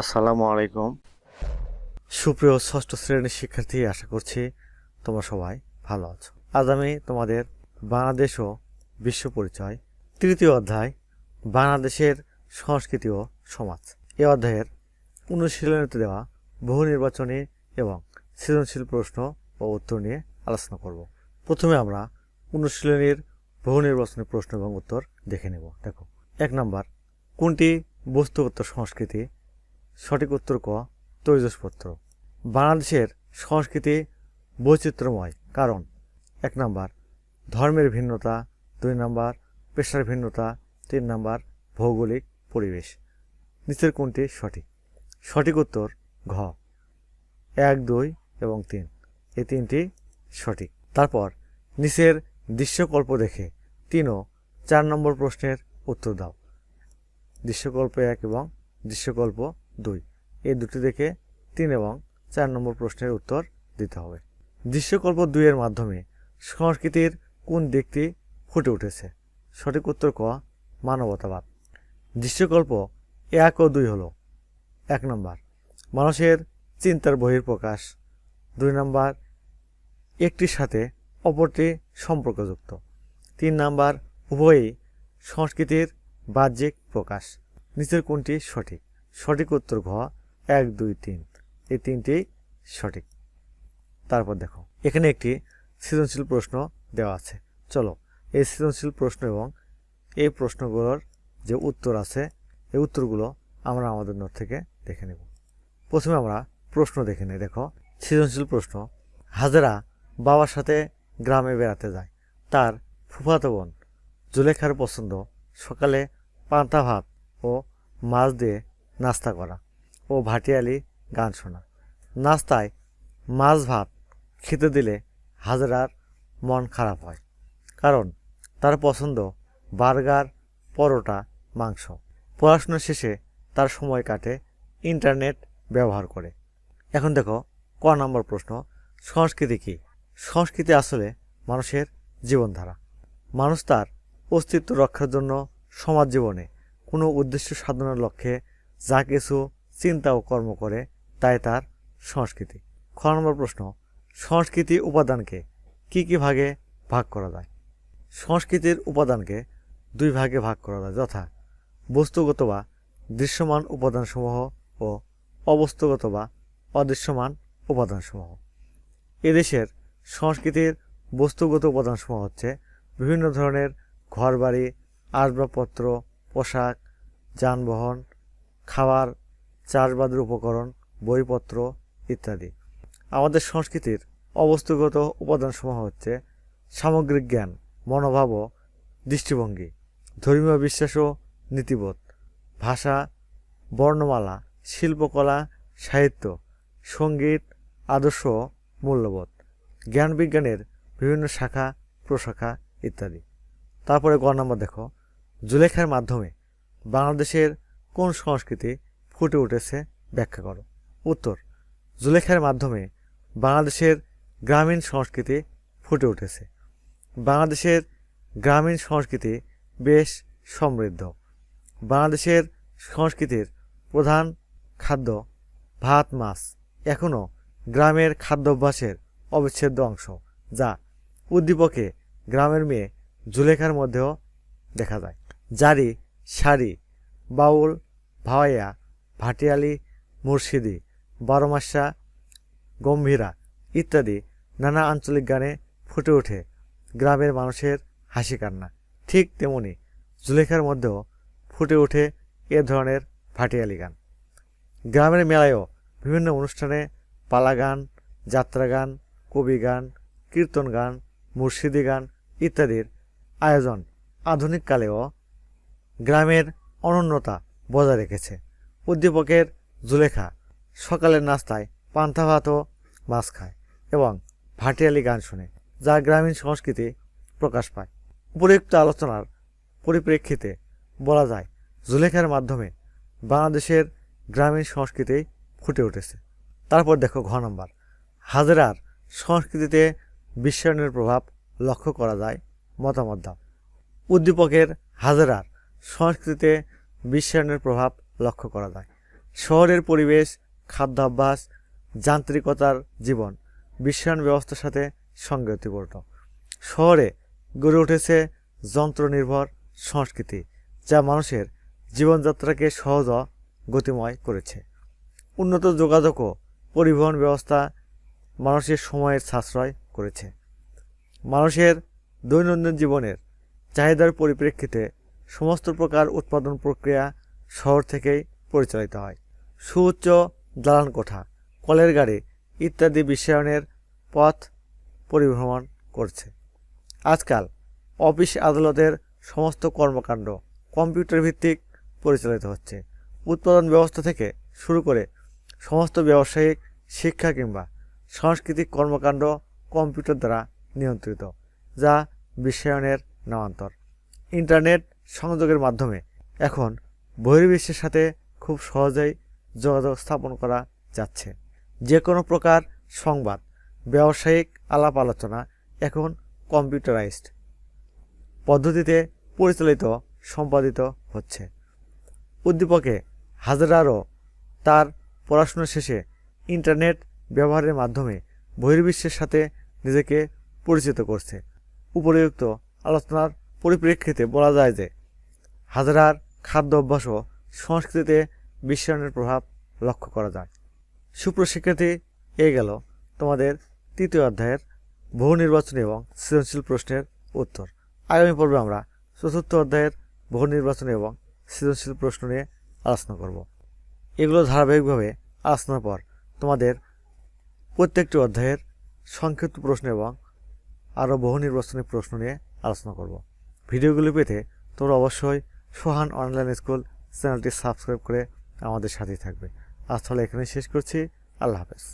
আসসালামু আলাইকুম। সুপ্রিয় ষষ্ঠ শ্রেণির শিক্ষার্থী, আশা করছি তোমরা সবাই ভালো আছো। আজ আমি তোমাদের বাংলাদেশ ও বিশ্ব পরিচয়, তৃতীয় অধ্যায়, বাংলাদেশের সংস্কৃতি ও সমাজ। এ অধ্যায়ের অনুশীলনীতে দেওয়া বহু নির্বাচনী এবং সৃজনশীল প্রশ্ন ও উত্তর নিয়ে আলোচনা করব। প্রথমে আমরা অনুশীলনীর বহু নির্বাচনী প্রশ্ন এবং উত্তর দেখে নেব। দেখো, এক নম্বর, কোনটি বস্তুগত সংস্কৃতি সঠিক উত্তর ক, তৈজসপত্র। বাংলাদেশের সংস্কৃতি বৈচিত্র্যময়, কারণ এক নাম্বার, ধর্মের ভিন্নতা, দুই নাম্বার, পেশার ভিন্নতা, তিন নাম্বার, ভৌগোলিক পরিবেশ। নিচের কোনটি সঠিক? সঠিক উত্তর ঘ, এক, দুই এবং তিন। এই তিনটি সঠিক। তারপর নিচের দৃশ্যকল্প দেখে তিন ও চার নম্বর প্রশ্নের উত্তর দাও। দৃশ্যকল্প এক এবং দৃশ্যকল্প দুই। এই দুটি দেখে তিন এবং চার নম্বর প্রশ্নের উত্তর দিতে হবে। দৃশ্যকল্প দুইয়ের মাধ্যমে সংস্কৃতির কোন দিকটি ফুটে উঠেছে? সঠিক উত্তর ক, মানবতাবাদ। দৃশ্যকল্প এক ও দুই হলো এক নম্বর, মানুষের চিন্তার বহির্প্রকাশ দুই নম্বর, একটির সাথে অপরটি সম্পর্কযুক্ত। তিন নাম্বার, উভয়ই সংস্কৃতির বাহ্যিক প্রকাশ। নিচের কোনটি সঠিক? সঠিক উত্তর ঘ, এক, দুই, তিন। এই তিনটি সঠিক। তারপর দেখো, এখানে একটি সৃজনশীল প্রশ্ন দেওয়া আছে। চলো, এই সৃজনশীল প্রশ্ন এবং এই প্রশ্নগুলোর যে উত্তর আছে, এই উত্তরগুলো আমরা আমাদের নোট থেকে দেখে নেব। প্রথমে আমরা প্রশ্ন দেখে নিই। দেখো, সৃজনশীল প্রশ্ন, হাজারা বাবার সাথে গ্রামে বেড়াতে যায়। তার ফুফাতো বোন জুলেখার পছন্দ সকালে পান্তা ভাত ও মাছ দিয়ে নাস্তা করা। ও ভাটিয়ালি গান শোনা। নাস্তায় মাছ ভাত খেতে দিলে হাজরার মন খারাপ হয়। কারণ তার পছন্দ বার্গার, পরোটা, মাংস। পড়াশোনা শেষে তার সময় কাটে ইন্টারনেট ব্যবহার করে। এখন দেখো, ক নম্বর প্রশ্ন, সংস্কৃতি কী? সংস্কৃতি আসলে মানুষের জীবনধারা। মানুষ তার অস্তিত্ব রক্ষার জন্য সমাজ জীবনে কোনো উদ্দেশ্য সাধনার লক্ষ্যে যা কিছু চিন্তা ও কর্ম করে, তাই তার সংস্কৃতি। খ নম্বর প্রশ্ন, সংস্কৃতি উপাদানকে কি কি ভাগে ভাগ করা যায়? সংস্কৃতির উপাদানকে দুই ভাগে ভাগ করা যায়, যথা বস্তুগত বা দৃশ্যমান উপাদানসমূহ ও অবস্তুগত বা অদৃশ্যমান উপাদানসমূহ। এদেশের সংস্কৃতির বস্তুগত উপাদানসমূহ হচ্ছে বিভিন্ন ধরনের ঘরবাড়ি, আসবাবপত্র, পোশাক, যানবাহন খাবার, চাষবাদের উপকরণ, বইপত্র ইত্যাদি। আমাদের সংস্কৃতির অবস্তুগত উপাদানসমূহ হচ্ছে সামগ্রিক জ্ঞান, মনোভাব ও দৃষ্টিভঙ্গি, ধর্মীয় বিশ্বাস ও নীতিবোধ, ভাষা, বর্ণমালা, শিল্পকলা, সাহিত্য, সংগীত, আদর্শ মূল্যবোধ জ্ঞান বিজ্ঞানের বিভিন্ন শাখা, প্রশাখা ইত্যাদি। তারপরে গ নম্বর দেখো। জুলেখার মাধ্যমে বাংলাদেশের কোন সংস্কৃতি ফুটে উঠেছে ব্যাখ্যা করো। উত্তর, জুলেখার মাধ্যমে বাংলাদেশের গ্রামীণ সংস্কৃতি ফুটে উঠেছে। বাংলাদেশের গ্রামীণ সংস্কৃতি বেশ সমৃদ্ধ। বাংলাদেশের সংস্কৃতির প্রধান খাদ্য ভাত, মাছ, এখনও গ্রামের খাদ্যাভ্যাসের অবিচ্ছেদ্য অংশ, যা উদ্দীপকে গ্রামের মেয়ে জুলেখার মধ্যেও দেখা যায়। জারি শাড়ি বাউল ভাওয়াইয়া ভাটিয়ালি, মুর্শিদি, বারোমাসা, গম্ভীরা ইত্যাদি নানা আঞ্চলিক গানে ফুটে ওঠে। গ্রামের মানুষের হাসি কান্না ঠিক তেমনি জুলেখার মধ্যেও ফুটে ওঠে এ ধরনের ভাটিয়ালি গান। গ্রামের মেলায়ও বিভিন্ন অনুষ্ঠানে পালা গান যাত্রা গান কবি গান কীর্তন গান মুর্শিদি গান ইত্যাদির আয়োজন। আধুনিককালেও গ্রামের অনন্যতা বজায় রেখেছে। উদ্দীপকের জুলেখা সকালের নাস্তায় পান্তা ভাত ও মাছ খায় এবং ভাটিয়ালি গান শুনে, যা গ্রামীণ সংস্কৃতি প্রকাশ পায়। উপরিউক্ত আলোচনার পরিপ্রেক্ষিতে বলা যায়, জুলেখার মাধ্যমে বাংলাদেশের গ্রামীণ সংস্কৃতি ফুটে উঠেছে। তারপর দেখো ঘ নম্বর। হাজরার সংস্কৃতিতে বিশ্বায়নের প্রভাব লক্ষ্য করা যায় মতামত দাও। উদ্দীপকের হাজরার সংস্কৃতিতে বিশ্বায়নের প্রভাব লক্ষ্য করা যায়। শহরের পরিবেশ, খাদ্যাভ্যাস, যান্ত্রিকতার জীবন বিশ্বায়ন ব্যবস্থার সাথে সংগতিপূর্ণ শহরে গড়ে উঠেছে যন্ত্রনির্ভর সংস্কৃতি, যা মানুষের জীবনযাত্রাকে সহজ গতিময় করেছে। উন্নত যোগাযোগ পরিবহন ব্যবস্থা মানুষের সময়ের সাশ্রয় করেছে। মানুষের দৈনন্দিন জীবনের চাহিদার পরিপ্রেক্ষিতে সমস্ত প্রকার উৎপাদন প্রক্রিয়া শহর থেকেই পরিচালিত হয়। সুউচ্চ দালান কোঠা, কলের গাড়ি ইত্যাদি বিশ্বায়নের পথ পরিভ্রমণ করছে। আজকাল অফিস আদালতের সমস্ত কর্মকাণ্ড কম্পিউটার ভিত্তিক পরিচালিত হচ্ছে। উৎপাদন ব্যবস্থা থেকে শুরু করে সমস্ত ব্যবসায়িক শিক্ষা কিংবা সাংস্কৃতিক কর্মকাণ্ড কম্পিউটার দ্বারা নিয়ন্ত্রিত, যা বিশ্বায়নের নামান্তর। ইন্টারনেট সংযোগের মাধ্যমে। এখন বহির্বিশ্বের সাথে খুব সহজেই যোগাযোগ স্থাপন করা যাচ্ছে। যে কোনো প্রকার সংবাদ, ব্যবসায়িক আলাপ আলোচনা এখন কম্পিউটারাইজড পদ্ধতিতে পরিচালিত, সম্পাদিত হচ্ছে। উদ্দীপকে হাজারারও তার পড়াশোনা শেষে ইন্টারনেট ব্যবহারের মাধ্যমে বহির্বিশ্বের সাথে নিজেকে পরিচিত করছে। উপরিউক্ত আলোচনার পরিপ্রেক্ষিতে বলা যায় যে হাজারার খাদ্য অভ্যাস ও সংস্কৃতিতে বিশ্বায়নের প্রভাব লক্ষ্য করা যায়। সুপ্রশিক্ষার্থী, এ গেল তোমাদের তৃতীয় অধ্যায়ের বহু নির্বাচনী এবং সৃজনশীল প্রশ্নের উত্তর। আগামী পর্বে আমরা চতুর্থ অধ্যায়ের বহু নির্বাচনী এবং সৃজনশীল প্রশ্ন নিয়ে আলোচনা করব। এগুলো ধারাবাহিকভাবে আলোচনার পর তোমাদের প্রত্যেকটি অধ্যায়ের সংক্ষিপ্ত প্রশ্ন এবং আরও বহু নির্বাচনী প্রশ্ন নিয়ে আলোচনা করব। ভিডিওগুলি পেতে তোমরা অবশ্যই সোহান অনলাইন স্কুল চ্যানেলটি সাবস্ক্রাইব করে আমাদের সাথেই থাকবে। আজ তাহলে এখানে শেষ করছি। আল্লাহ হাফেজ।